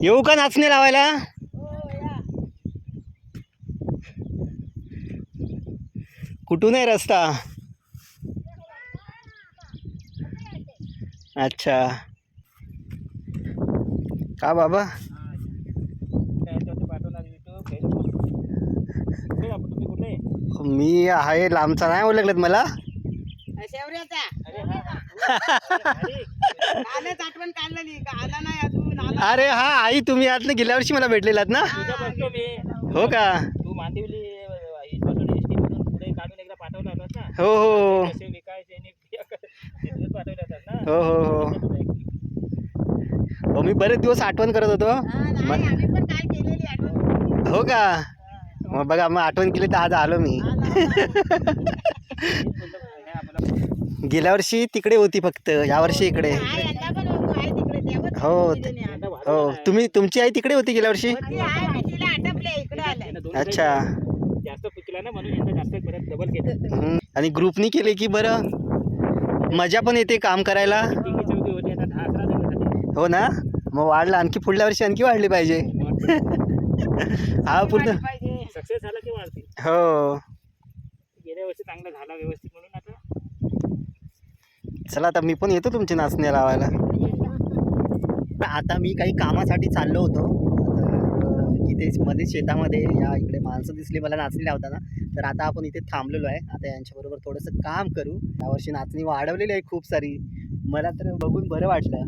येऊ का नाचणे लावायला? कुठून आहे रस्ता? अच्छा. का बाबा? मी आहे लांबचा नाही ओळखलत मला. आठवण काढलेली का आला नाही अजून? आला अरे हा आई तुम्ही आतनं गेल्या वर्षी मला भेटलेलात ना? हो. का? तू मांदिवली इथपासून एस टी मधून. पुढे काढून एकदा पाठवला होतास ना? हो हो. कसे विकायचे आणि तिथूनच पाठवले होतात ना? हो हो हो. हो मी बरेच दिवस आठवण करत होतो. हा, नाही आम्ही पण काय केलेली आठवण हो का? मग बघा मग आठवण केली तर आज आलो मी. गेल्या वर्षी तिकडे होती फक्त यावर्षी इकडे. हो. हो तुम्ही तुमची आई तिकडे होती गेल्या वर्षी? अच्छा. जास्त पिकला ना म्हणून यंदा जास्त परत डबल केलं. हम्म. आणि ग्रुपनी केले की बरं? मजा पण येते काम करायला. हो ना? मग वाढलं आणखी पुढल्या वर्षी आणखी वाढली पाहिजे. हा पूर्ण पाहिजे. सक्सेस झाला की वाढते. हो. गेल्या वर्षी चांगला झाला व्यवस्थित चला आता मी पण येतो तुमची नाचण्या लावायला. आता मी काही कामासाठी चाललो होतो. इथे मध्ये शेतामध्ये या इकडे माणसं दिसली मला नाचणी लावताना. तर आता आपण इथे थांबलेलो आहे. आता यांच्याबरोबर थोडंसं काम करू. यावर्षी नाचणी वाढवलेली आहे खूप सारी. मला तर बघून बरं वाटलं.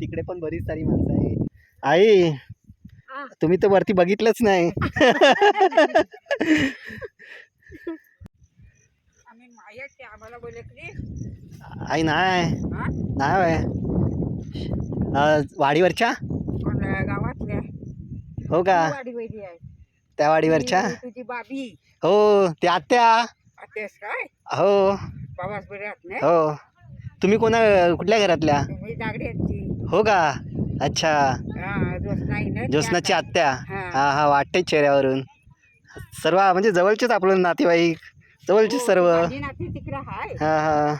तिकडे पण बरीच सारी माणसं आहे आई. तुम्ही तर वरती बघितलंच नाही. आम्ही मायत ते आम्हाला बोलले की आई नाही? नाही अं, वाडीवरच्या? गावातल्या. हो का? आहे. त्या वाडीवरच्या? तुझी बाबी. हो ते आत्या. काय? हो. बरे हो. तुम्ही कोणा कुठल्या घरातल्या? हो का? अच्छा. आता. आत्या. हा. हा हा वाटते चेहऱ्यावरून. सर्व म्हणजे जवळचेच आपलं नातेवाईक. जवळचे हो, सर्व. हा हा.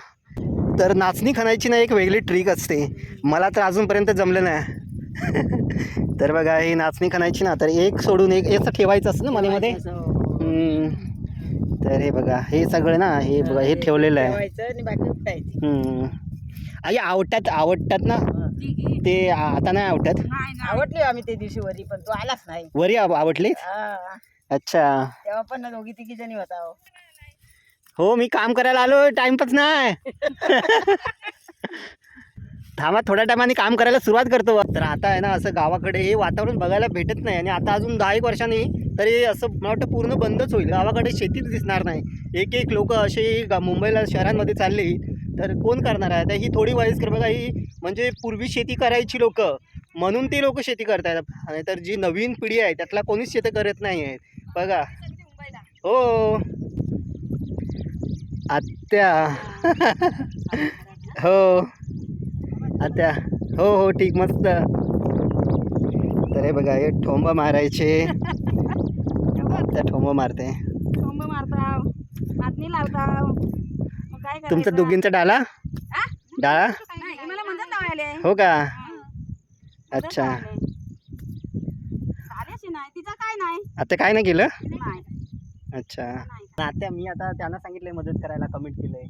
तर नाचणी खणायची ना एक वेगळी ट्रिक असते. मला तर अजूनपर्यंत जमलं नाही. तर बघा ही नाचणी खणायची ना तर एक सोडून एक असं ठेवायचं असतं ना मनेमध्ये? हम्म. तर हे बघा हे सगळं ना हे बघा हे ठेवलेलं आहे. आई आवडतात आवडतात ना? ते आता नाही आवडतात आवडली आम्ही ते दिवशी वरी पण तो आलाच नाही. वरी आव- आवडली हा. अच्छा. तेव्हा पण ना दोघी तिघी जणी होता हो. मी काम करायला आलो टाइमपास नाही. थांबा थोड्या टायमाने काम करायला सुरुवात करतो. तर आता आहे ना असं गावाकडे हे वातावरण बघायला भेटत नाही आणि आता अजून दहा एक वर्षांनी तरी असं मला वाटतं पूर्ण बंदच होईल. गावाकडे शेतीच दिसणार नाही. एक एक लोक असे गा- मुंबईला शहरांमध्ये चालली तर कोण करणार आहे? आता ही थोडी वयस्कर बघा ही म्हणजे पूर्वी शेती करायची लोक. म्हणून ती लोक शेती करतायत. नाही तर जी नवीन पिढी आहे त्यातला कोणीच शेती करत नाही आहे बघा. हो. आत्या. हो. आत्या. हो हो ठीक मस्त. तर हे बघा हे ठोंब मारायचे. आत्या ठोंब मारते. कोंब मारताव. नातनी लावताव. मग काय तुमचा दोघींचा डाला? डाळा? नाही मला म्हणतात लावायले. हो का? अच्छा. नाही तिचा काय नाही? आता काय नाही केलं? नाही. अच्छा. आता मी आता त्यांना सांगितलंय मदत करायला कमेंट केलंय.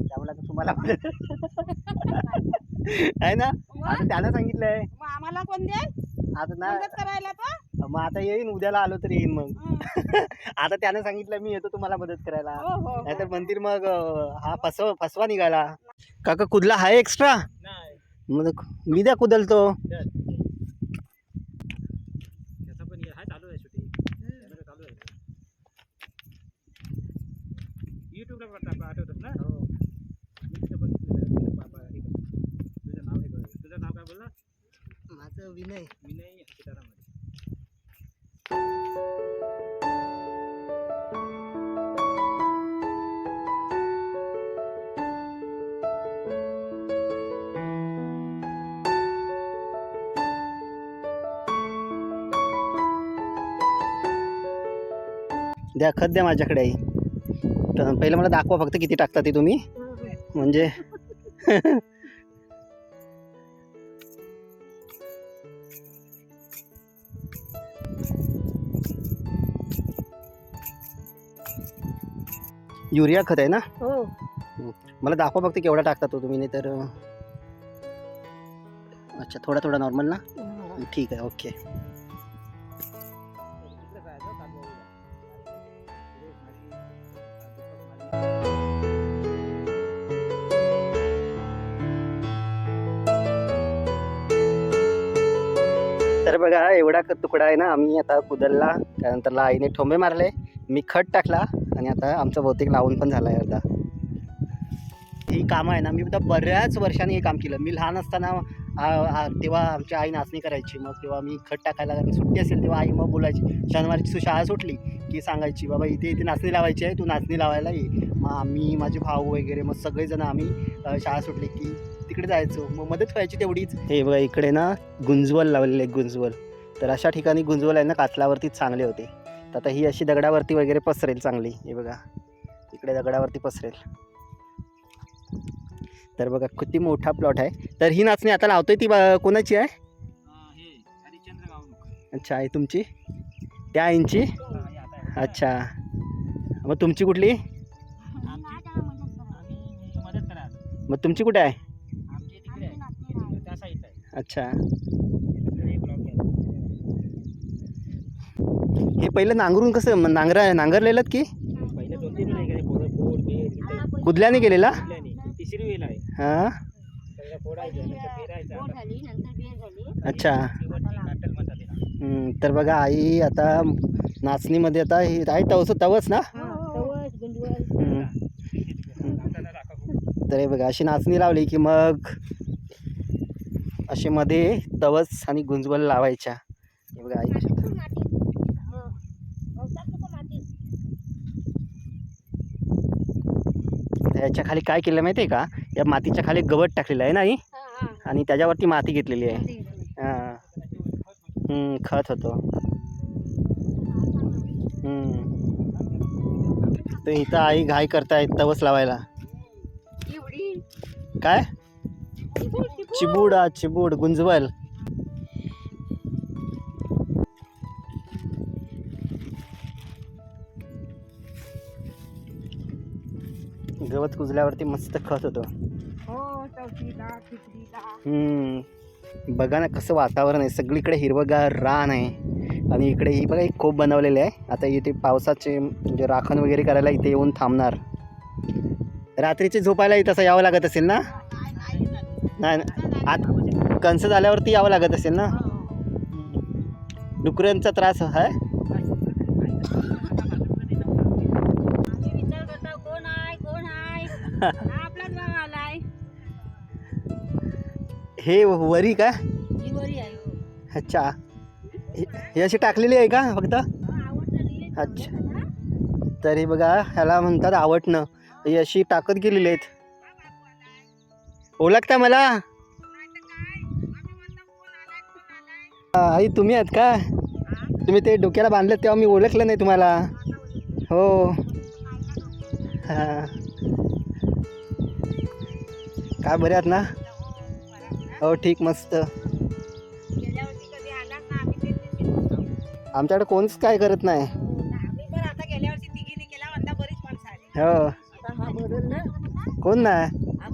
त्यामुळे आता तुम्हाला मदत आहे ना? आता त्यांना सांगितलंय. मग आम्हाला कोण देईल? आता ना मदत करायला तो मग आता येईन उद्याला आलो तर येईन मग. हं. आता त्यानं सांगितलं मी येतो तुम्हाला मदत करायला. हो हो नाहीतर म्हणतील मग अं, हा फसव फसवा निघाला. काका कुदला आहे एक्स्ट्रा नाही. मग मी द्या कुदलतो त्याचा पण हे- हा चालू आहे शूटिंग त्याला चालू आहे युट्यूबला पण आठवतात ना हो मी तिथं बघितलेलं बाबा हे करतो. तुझं नाव हे बघ तुझं नाव काय बोलला माझं विनय. विनय द्या खत द्या माझ्याकडे आई. तर पहिलं मला दाखवा फक्त किती टाकता ते तुम्ही. म्हणजे. युरिया खत आहे ना? हो. मला दाखवा फक्त केवढा टाकता तो तुम्ही नाही तर अच्छा थोडा थोडा नॉर्मल ना? ठीक आहे ओके तर बघा एवढा तुकडा आहे ना आम्ही आता कुदलला त्यानंतरला आईने ठोंबे मारले. मी खत टाकला आणि आता आमचं बहुतेक लावून पण झालं आहे अर्धा ही कामं आहे ना मी आता बऱ्याच वर्षांनी हे काम केलं. मी लहान असताना तेव्हा आमची आई नाचणी करायची मग तेव्हा मी खत टाकायला सुट्टी असेल तेव्हा आई मग बोलायची. शनिवारची तू शाळा सुटली की सांगायची बाबा इथे इथे नाचणी लावायची आहे तू नाचणी लावायला ये. मग आम्ही माझे भाऊ वगैरे मग सगळेजण आम्ही शाळा सुटली की तिकडे जायचो. मग मदत व्हायची तेवढीच. हे बघा इकडे ना गुंजवल लावलेले आहे गुंजवल. तर अशा ठिकाणी गुंजवल आहे ना कातलावरती चांगले होते. आता ही अशी दगडावरती वगैरे पसरेल चांगली. हे बघा. इकडे दगडावरती पसरेल. तर बघा किती मोठा प्लॉट आहे. तर ही नाचणी आता लावतोय ती बा- कोणाची आहे? अच्छा आहे तुमची? त्या आईंची. अच्छा. मग तुमची कुठली? मग तुमची कुठे आहे. अच्छा तिकडे एक block आहे. हे पहिलं नांगरून कसं नांगरा नांगरलेलं की? पहिले दोन तीन वेळा गेले फोड फोड बेड इथे. कुदल्याने आहे. हां? आता अच्छा. तर बघा आई आता नाचणीमध्ये आता ही आई तवस तवस ना. तर हे बघा अशी नाचणी लावली की मग असे मध्ये तवस आणि गुंजवल लावायच्या. हे बघा आई कशी त्याच्याखाली काय केलं माहिती आहे का? या मातीच्या खाली गवत टाकलेलं आहे ना आई आणि त्याच्यावरती माती घेतलेली आहे. हां. हम्म, खत होतो. हम्म. तर इथं आई घाई करतायत तवस लावायला. काय? चिबूड हा चिबूड गुंजवल. गवत कुजल्यावरती मस्त खत होतं. हम्म. बघा ना कसं वातावरण आहे. सगळीकडे हिरवगार रान आहे. आणि इकडे ही बघा एक खोप बनवलेले आहे. आता इथे पावसाचे म्हणजे राखण वगैरे करायला इथे येऊन थांबणार. रात्रीचे झोपायला इथं असं यावं लागत असेल ना? नाही. आत कंस झाल्यावरती यावं लागत असेल ना? डुकरांचा त्रास आहे. हे वरी का? ही आहे हो. अच्छा. हे हे अशी टाकलेली आहे का फक्त? अच्छा. तर बघा ह्याला म्हणतात आवडणं. ही अशी टाकत गेलेली आहेत. ओळखता मला? हा, आई तुम्ही आहात का? तुम्ही ते डोक्याला बांधलं तेव्हा मी ओळखलं नाही तुम्हाला. हो. हां. काय बरे आहात ना? हो ठीक मस्त. आमच्याकडे कोणच काय करत नाही. आम्ही पण आता गेल्या वर्षी तिघीने केला वंदा बरीच माणसं आली. हो. आता हा कोण नाही हा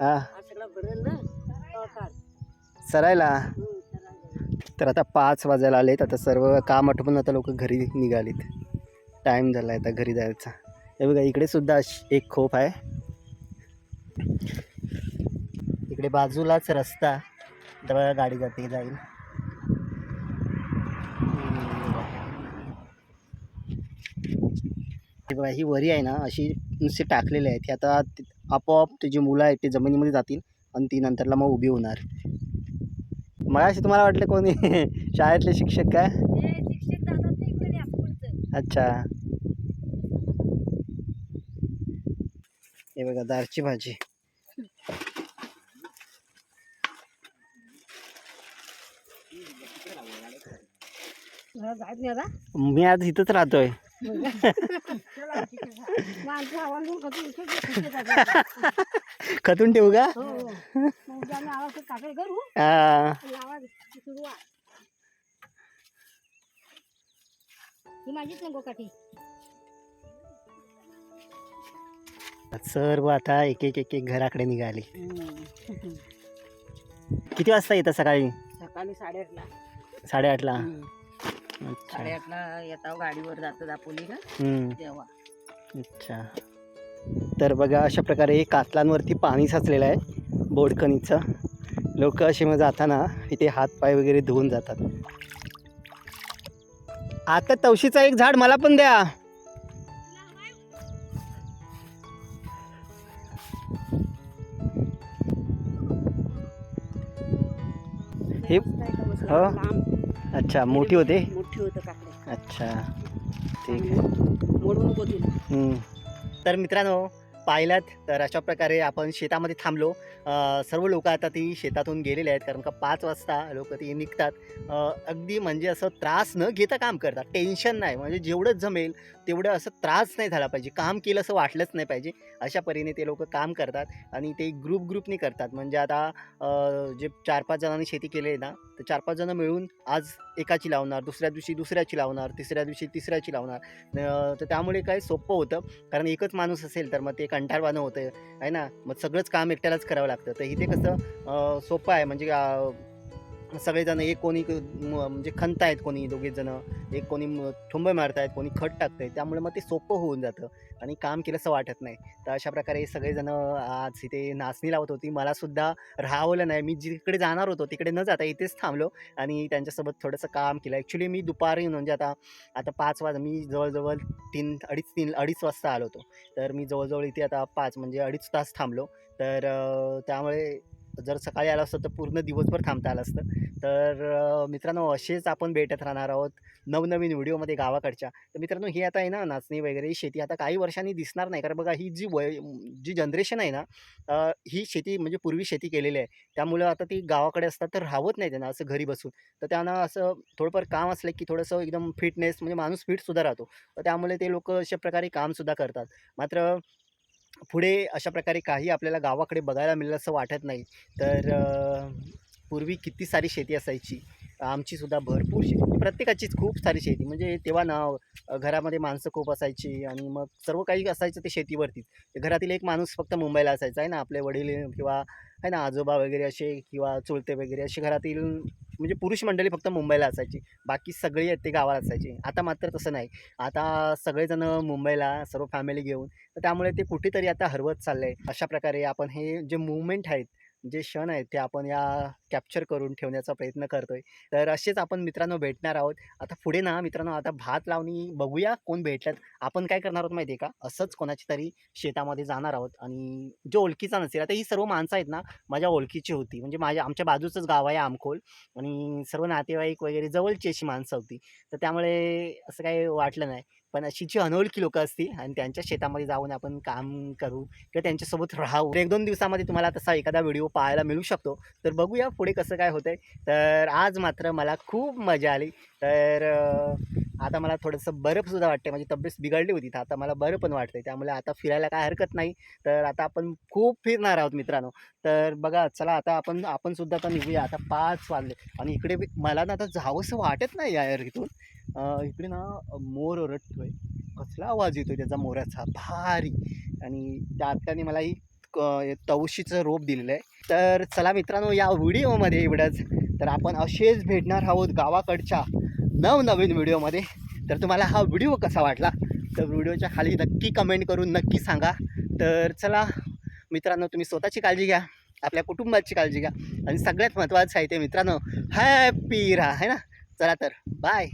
हां. हा ना. काढ सरायला. तर आता पाच वाजायला आलेत. आता सर्व काम आटपून आता लोक घरी निघालीत. टाईम झाला आहे आता घरी जायचा. हे बघा इकडे सुद्धा एक खोप आहे. इकडे बाजूलाच रस्ता. बघा गाडी जाते जाईल. हे बघा ही वरी आहे ना अशी नुसती टाकलेली आहे ती आता आपोआप ते जी मुलं आहेत ते जमिनीमध्ये जातील आणि ती नंतरला मग उभी होणार. मगाशी तुम्हाला वाटलं कोणी? शाळेतले शिक्षक काय. अच्छा. हे बघा दारची भाजी हा, जायत नाही आता मी आज इथंच राहतोय. खतून ठेवू का? हो हो. सर्व आता एक एक एक एक घराकडे निघाली. किती वाजता येतं सकाळी? सकाळी साडेआठला. साडेआठला. साडेआठला गाडीवर जातो. तेव्हा अच्छा तर बघा अशा प्रकारे कातलांवरती पाणी साचलेलं आहे बोडकणीचं लोक असे मग जाताना इथे हातपाय वगैरे धुवून जातात आता तवशीचा एक झाड मला पण द्या हे-? हो. अच्छा मोठी होते? मोठी होतं काकडे. अच्छा ठीक आहे. हम्म. तर मित्रांनो पाहिलात तर अशा प्रकारे आपण शेतामध्ये थांबलो. सर्व लोक आता ती शेतातून गेलेले आहेत कारण का पाच वाजता लोक ती निघतात. अगदी म्हणजे असं त्रास न घेता काम करतात. टेन्शन नाही. म्हणजे जेवढं जमेल तेवढं असं त्रास नाही झाला पाहिजे. काम केलं असं वाटलंच नाही पाहिजे. अशा परीने ते लोक काम करतात आणि ते ग्रुप ग्रुपनी करतात. म्हणजे आता जे चार पाच जणांनी शेती केली आहे ना तर चार पाच जणं मिळून आज एकाची लावणार दुसऱ्या दिवशी दुसऱ्याची लावणार तिसऱ्या दिवशी तिसऱ्याची लावणार. तर त्यामुळे काय सोपं होतं. कारण एकच माणूस असेल तर मग ते कंटाळवाणं होतं आहे ना? मग सगळंच काम एकट्यालाच करावं लागतं तर इथे कसं सोपं आहे. म्हणजे सगळेजण एक कोणी म्हणजे खंत आहेत कोणी दोघेजण एक कोणी म- मारतायत कोणी खट टाकतंय त्यामुळे मग ते सोपं होऊन जातं आणि काम केलं असं वाटत नाही. तर अशा प्रकारे सगळेजण आज इथे नाचणी लावत होती. मलासुद्धा राहावलं राहवलं नाही. मी जिकडे जाणार होतो तिकडे न जाता इथेच थांबलो आणि त्यांच्यासोबत थोडंसं काम केलं. ॲक्च्युली मी दुपारी म्हणजे आता आता पाच वाज मी जवळजवळ तीन अडीच तीन अडीच वाजता आलो होतो. तर मी जवळजवळ इथे आता पाच म्हणजे अडीच तास थांबलो. तर त्यामुळे जर सकाळी आलं असतं तर पूर्ण दिवसभर थांबता आलं असतं. तर मित्रांनो असेच आपण भेटत राहणार आहोत नवनवीन व्हिडिओमध्ये गावाकडच्या. तर मित्रांनो ही आता आहे ना नाचणी वगैरे ही शेती. आता काही वर्षांनी दिसणार नाही. कारण बघा ही जी वय जी जनरेशन आहे ना ही शेती म्हणजे पूर्वी शेती केलेली आहे. त्यामुळं आता ती गावाकडे असतात तर राहत नाही त्यांना असं घरी बसून. तर त्यांना असं थोडंफार काम असलं की थोडंसं एकदम फिटनेस म्हणजे माणूस फिटसुद्धा राहतो. तर त्यामुळे ते लोक अशा प्रकारे कामसुद्धा करतात. मात्र पुढे अशा प्रकारे काही आपल्याला गावाकडे बघायला मिळेल असं वाटत नाही. तर पूर्वी किती सारी शेती असायची आमचीसुद्धा भरपूर शेती प्रत्येकाचीच खूप सारी शेती. म्हणजे तेव्हा ना घरामध्ये माणसं खूप असायची आणि मग सर्व काही असायचं ते शेतीवरतीच घरातील एक माणूस फक्त मुंबईला असायचा आहे ना? आपले वडील किंवा आहे ना? आजोबा वगैरे असे किंवा चुलते वगैरे असे घरातील म्हणजे पुरुष मंडळी फक्त मुंबईला असायची. बाकी सगळी आहेत ते गावाला असायची. आता मात्र तसं नाही. आता सगळेजण मुंबईला सर्व फॅमिली घेऊन तर त्यामुळे ते कुठेतरी आता हरवत चाललं आहे अशा प्रकारे आपण हे जे मुवमेंट आहेत जे क्षण आहेत ते आपण या कॅप्चर करून ठेवण्याचा प्रयत्न करतोय. तर असेच आपण मित्रांनो भेटणार आहोत. आता पुढे ना मित्रांनो आता भात लावणी बघूया कोण भेटल्यात. आपण काय करणार आहोत माहिती आहे का? असंच कोणाची तरी शेतामध्ये जाणार आहोत आणि जो ओळखीचा नसेल आता ही सर्व माणसं आहेत ना माझ्या ओळखीची होती. म्हणजे माझ्या आमच्या बाजूचंच गाव आहे आमखोल आणि सर्व नातेवाईक वगैरे जवळची अशी माणसं होती. तर त्यामुळे असं काही वाटलं नाही. पण अशी जी अनोळखी लोकं असतील आणि त्यांच्या शेतामध्ये जाऊन आपण काम करू किंवा त्यांच्यासोबत राहू एक दोन दिवसामध्ये तुम्हाला तसा एखादा व्हिडिओ पाहायला मिळू शकतो. तर बघूया पुढे कसं काय होतंय. तर आज मात्र मला खूप मजा आली. तर आता मला थोडंसं बरं सुद्धा माझी तब्येत बिघडली होती तर आता मला बरं पण वाटतंय. त्यामुळे आता फिरायला काय हरकत नाही. तर आता आपण खूप फिरणार आहोत मित्रांनो. तर बघा चला आता आपण आपण सुद्धा आता निघूया. आता पाच वाजले आणि इकडे मला ना आता जावंसं वाटत नाही यार इथून इकडे ना मोर ओरडतोय. कसला आवाज येतोय त्याचा मोराचा? भारी. आणि त्या त्याने मला ही तवशीचं रोप दिलेलं आहे तर चला मित्रांनो या व्हिडिओमध्ये एवढंच. तर आपण असेच भेटणार आहोत गावाकडच्या. नवनवीन व्हिडिओमध्ये. तर तुम्हाला हा व्हिडिओ कसा वाटला? तर व्हिडिओच्या खाली नक्की कमेंट करून नक्की सांगा. तर चला मित्रांनो तुम्ही स्वतःची काळजी घ्या. आपल्या कुटुंबाची काळजी घ्या. आणि सगळ्यात महत्त्वाचं आहे ते मित्रांनो हॅपी राहा है ना? चला तर बाय